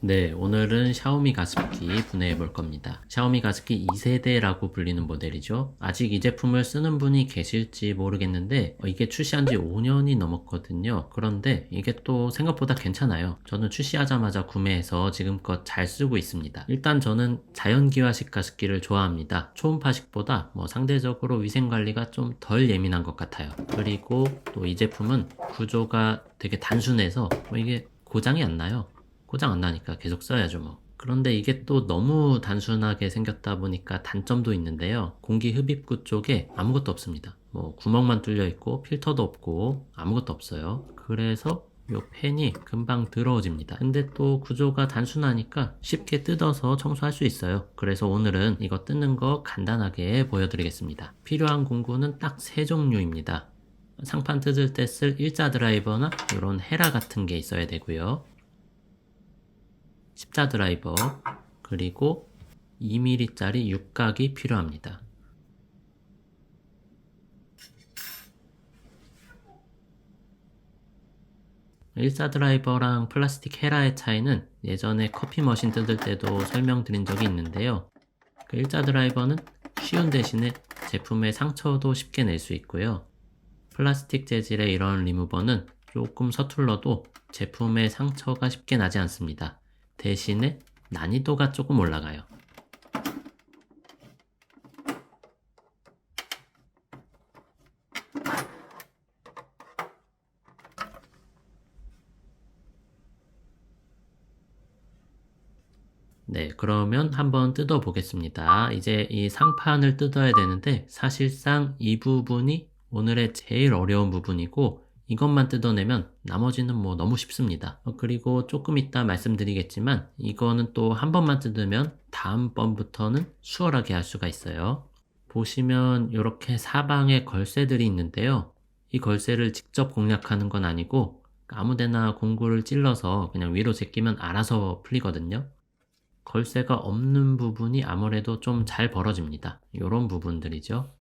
네, 오늘은 샤오미 가습기 분해해 볼 겁니다. 샤오미 가습기 2세대라고 불리는 모델이죠. 아직 이 제품을 쓰는 분이 계실지 모르겠는데 어, 이게 출시한 지 5년이 넘었거든요. 그런데 이게 또 생각보다 괜찮아요. 저는 출시하자마자 구매해서 지금껏 잘 쓰고 있습니다. 일단 저는 자연기화식 가습기를 좋아합니다. 초음파식보다 뭐 상대적으로 위생관리가 좀 덜 예민한 것 같아요. 그리고 또 이 제품은 구조가 되게 단순해서 뭐 이게 고장이 안 나요. 고장 안 나니까 계속 써야죠 뭐. 그런데 이게 또 너무 단순하게 생겼다 보니까 단점도 있는데요. 공기 흡입구 쪽에 아무것도 없습니다. 뭐 구멍만 뚫려 있고 필터도 없고 아무것도 없어요. 그래서 요 팬이 금방 더러워집니다. 근데 또 구조가 단순하니까 쉽게 뜯어서 청소할 수 있어요. 그래서 오늘은 이거 뜯는 거 간단하게 보여드리겠습니다. 필요한 공구는 딱 세 종류입니다. 상판 뜯을 때 쓸 일자 드라이버나 이런 헤라 같은 게 있어야 되고요. 십자 드라이버 그리고 2mm짜리 육각이 필요합니다. 일자 드라이버랑 플라스틱 헤라의 차이는 예전에 커피 머신 뜯을 때도 설명드린 적이 있는데요. 그 일자 드라이버는 쉬운 대신에 제품의 상처도 쉽게 낼 수 있고요. 플라스틱 재질의 이런 리무버는 조금 서툴러도 제품의 상처가 쉽게 나지 않습니다. 대신에 난이도가 조금 올라가요. 네, 그러면 한번 뜯어 보겠습니다. 이제 이 상판을 뜯어야 되는데 사실상 이 부분이 오늘의 제일 어려운 부분이고 이것만 뜯어내면 나머지는 뭐 너무 쉽습니다. 어, 그리고 조금 이따 말씀드리겠지만 이거는 또 한 번만 뜯으면 다음번부터는 수월하게 할 수가 있어요. 보시면 이렇게 사방에 걸쇠들이 있는데요. 이 걸쇠를 직접 공략하는 건 아니고 아무데나 공구를 찔러서 그냥 위로 제끼면 알아서 풀리거든요. 걸쇠가 없는 부분이 아무래도 좀 잘 벌어집니다. 이런 부분들이죠.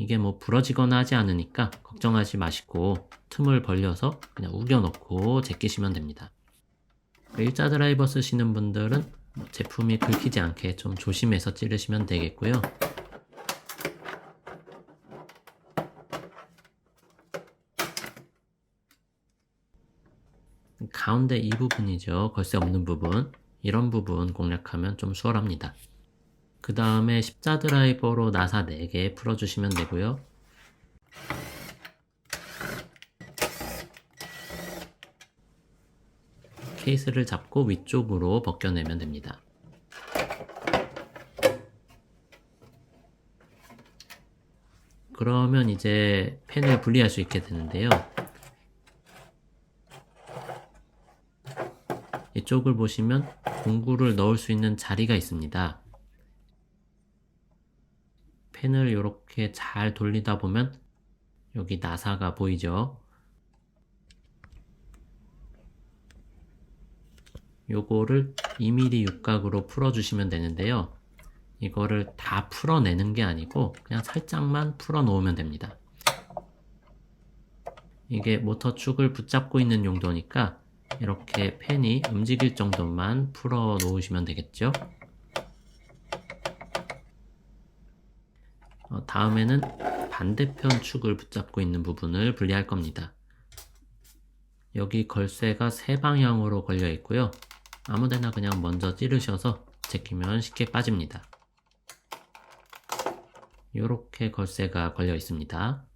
이게 뭐 부러지거나 하지 않으니까 걱정하지 마시고 틈을 벌려서 그냥 우겨놓고 제끼시면 됩니다. 일자 드라이버 쓰시는 분들은 뭐 제품이 긁히지 않게 좀 조심해서 찌르시면 되겠고요. 가운데 이 부분이죠. 걸쇠 없는 부분. 이런 부분 공략하면 좀 수월합니다. 그 다음에 십자 드라이버로 나사 4개 풀어주시면 되고요. 케이스를 잡고 위쪽으로 벗겨내면 됩니다. 그러면 이제 펜을 분리할 수 있게 되는데요. 이쪽을 보시면 공구를 넣을 수 있는 자리가 있습니다. 펜을 이렇게 잘 돌리다 보면 여기 나사가 보이죠? 요거를 2mm 육각으로 풀어주시면 되는데요. 이거를 다 풀어내는 게 아니고 그냥 살짝만 풀어 놓으면 됩니다. 이게 모터 축을 붙잡고 있는 용도니까 이렇게 펜이 움직일 정도만 풀어 놓으시면 되겠죠. 어, 다음에는 반대편 축을 붙잡고 있는 부분을 분리할 겁니다. 여기 걸쇠가 세 방향으로 걸려 있고요. 아무데나 그냥 먼저 찌르셔서 제끼면 쉽게 빠집니다. 이렇게 걸쇠가 걸려 있습니다.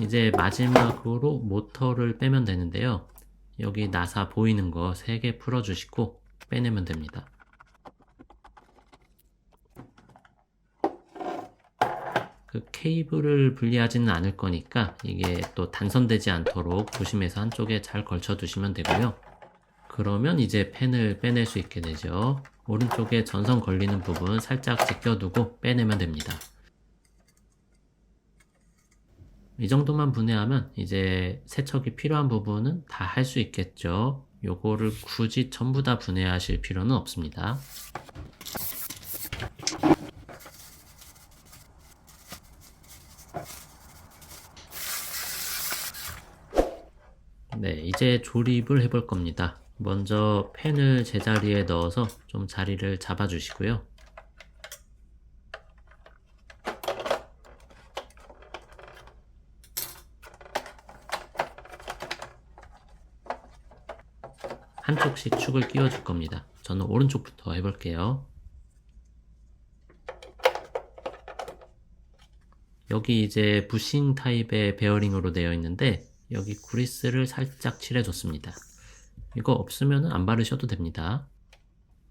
이제 마지막으로 모터를 빼면 되는데요. 여기 나사 보이는 거 3개 풀어주시고 빼내면 됩니다. 그 케이블을 분리하지는 않을 거니까 이게 또 단선되지 않도록 조심해서 한쪽에 잘 걸쳐 두시면 되고요. 그러면 이제 펜을 빼낼 수 있게 되죠. 오른쪽에 전선 걸리는 부분 살짝 제껴두고 빼내면 됩니다. 이 정도만 분해하면 이제 세척이 필요한 부분은 다 할 수 있겠죠. 요거를 굳이 전부 다 분해하실 필요는 없습니다. 네, 이제 조립을 해볼 겁니다. 먼저 펜을 제자리에 넣어서 좀 자리를 잡아주시고요. 한쪽씩 축을 끼워줄 겁니다. 저는 오른쪽부터 해볼게요. 여기 이제 부싱 타입의 베어링으로 되어 있는데 여기 그리스를 살짝 칠해줬습니다. 이거 없으면 안 바르셔도 됩니다.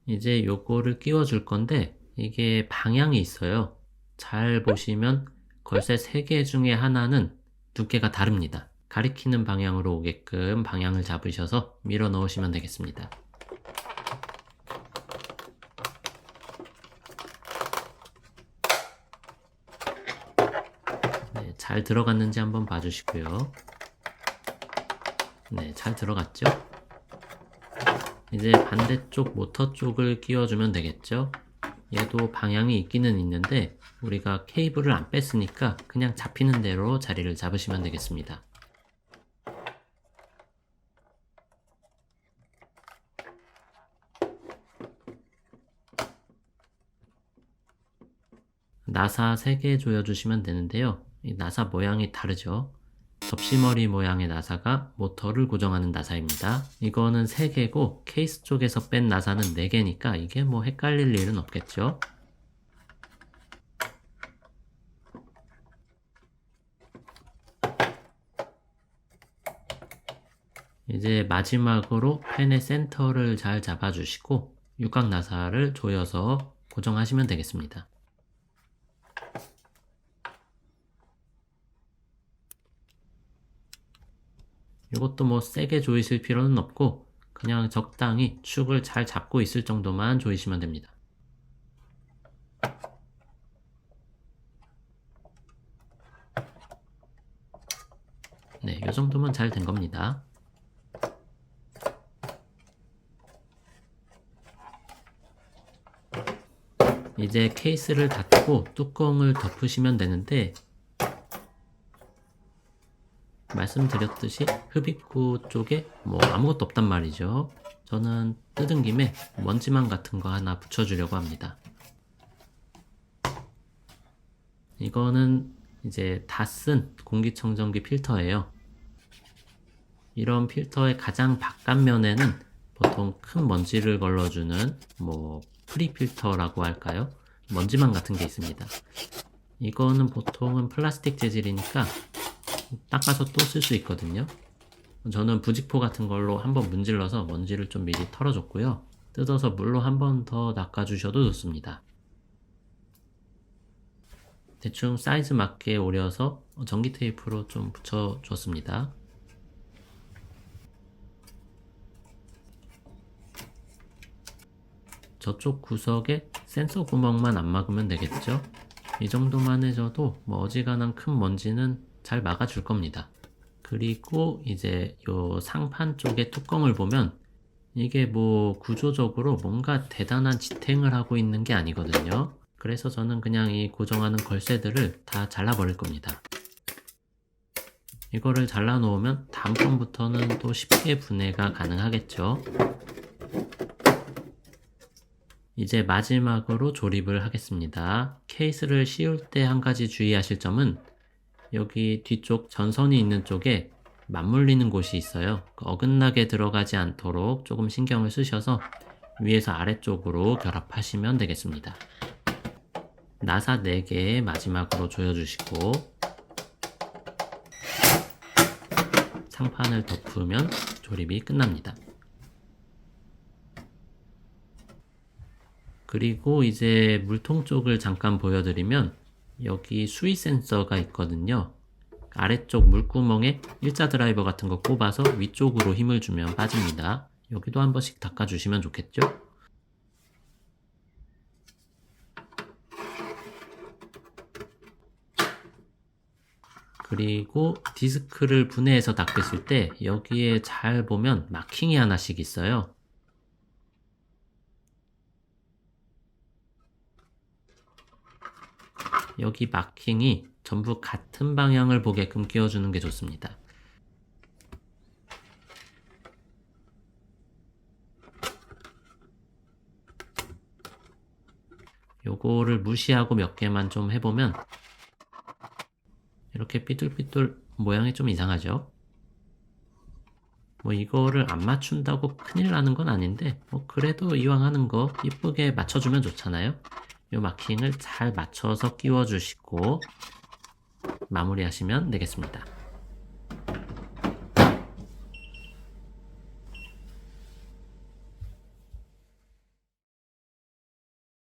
이제 요거를 끼워줄 건데 이게 방향이 있어요. 잘 보시면 걸쇠 3개 중에 하나는 두께가 다릅니다. 가리키는 방향으로 오게끔 방향을 잡으셔서 밀어 넣으시면 되겠습니다. 네, 잘 들어갔는지 한번 봐주시고요. 네, 잘 들어갔죠? 이제 반대쪽 모터 쪽을 끼워주면 되겠죠? 얘도 방향이 있기는 있는데 우리가 케이블을 안 뺐으니까 그냥 잡히는 대로 자리를 잡으시면 되겠습니다. 나사 3개 조여주시면 되는데요. 이 나사 모양이 다르죠? 접시머리 모양의 나사가 모터를 고정하는 나사입니다. 이거는 3개고 케이스 쪽에서 뺀 나사는 4개니까 이게 뭐 헷갈릴 일은 없겠죠? 이제 마지막으로 펜의 센터를 잘 잡아주시고 육각 나사를 조여서 고정하시면 되겠습니다. 이것도 뭐 세게 조이실 필요는 없고 그냥 적당히 축을 잘 잡고 있을 정도만 조이시면 됩니다. 네, 이 정도면 잘 된 겁니다. 이제 케이스를 닫고 뚜껑을 덮으시면 되는데 말씀드렸듯이 흡입구 쪽에 뭐 아무것도 없단 말이죠. 저는 뜯은 김에 먼지망 같은 거 하나 붙여주려고 합니다. 이거는 이제 다 쓴 공기청정기 필터예요. 이런 필터의 가장 바깥면에는 보통 큰 먼지를 걸러주는 뭐 프리 필터라고 할까요? 먼지망 같은 게 있습니다. 이거는 보통은 플라스틱 재질이니까 닦아서 또 쓸 수 있거든요. 저는 부직포 같은 걸로 한번 문질러서 먼지를 좀 미리 털어줬고요. 뜯어서 물로 한 번 더 닦아주셔도 좋습니다. 대충 사이즈 맞게 오려서 전기 테이프로 좀 붙여줬습니다. 저쪽 구석에 센서 구멍만 안 막으면 되겠죠? 이 정도만 해줘도 뭐 어지간한 큰 먼지는 잘 막아줄 겁니다. 그리고 이제 요 상판 쪽에 뚜껑을 보면 이게 뭐 구조적으로 뭔가 대단한 지탱을 하고 있는 게 아니거든요. 그래서 저는 그냥 이 고정하는 걸쇠들을 다 잘라버릴 겁니다. 이거를 잘라 놓으면 다음번부터는 또 쉽게 분해가 가능하겠죠. 이제 마지막으로 조립을 하겠습니다. 케이스를 씌울 때 한 가지 주의하실 점은 여기 뒤쪽 전선이 있는 쪽에 맞물리는 곳이 있어요. 어긋나게 들어가지 않도록 조금 신경을 쓰셔서 위에서 아래쪽으로 결합하시면 되겠습니다. 나사 4개 마지막으로 조여주시고 상판을 덮으면 조립이 끝납니다. 그리고 이제 물통 쪽을 잠깐 보여드리면 여기 수위 센서가 있거든요. 아래쪽 물구멍에 일자 드라이버 같은 거 꼽아서 위쪽으로 힘을 주면 빠집니다. 여기도 한 번씩 닦아주시면 좋겠죠? 그리고 디스크를 분해해서 닦으실 때 여기에 잘 보면 마킹이 하나씩 있어요. 여기 마킹이 전부 같은 방향을 보게끔 끼워주는 게 좋습니다. 요거를 무시하고 몇 개만 좀 해보면 이렇게 삐뚤삐뚤 모양이 좀 이상하죠? 뭐 이거를 안 맞춘다고 큰일 나는 건 아닌데 뭐 그래도 이왕 하는 거 이쁘게 맞춰주면 좋잖아요? 이 마킹을 잘 맞춰서 끼워 주시고 마무리 하시면 되겠습니다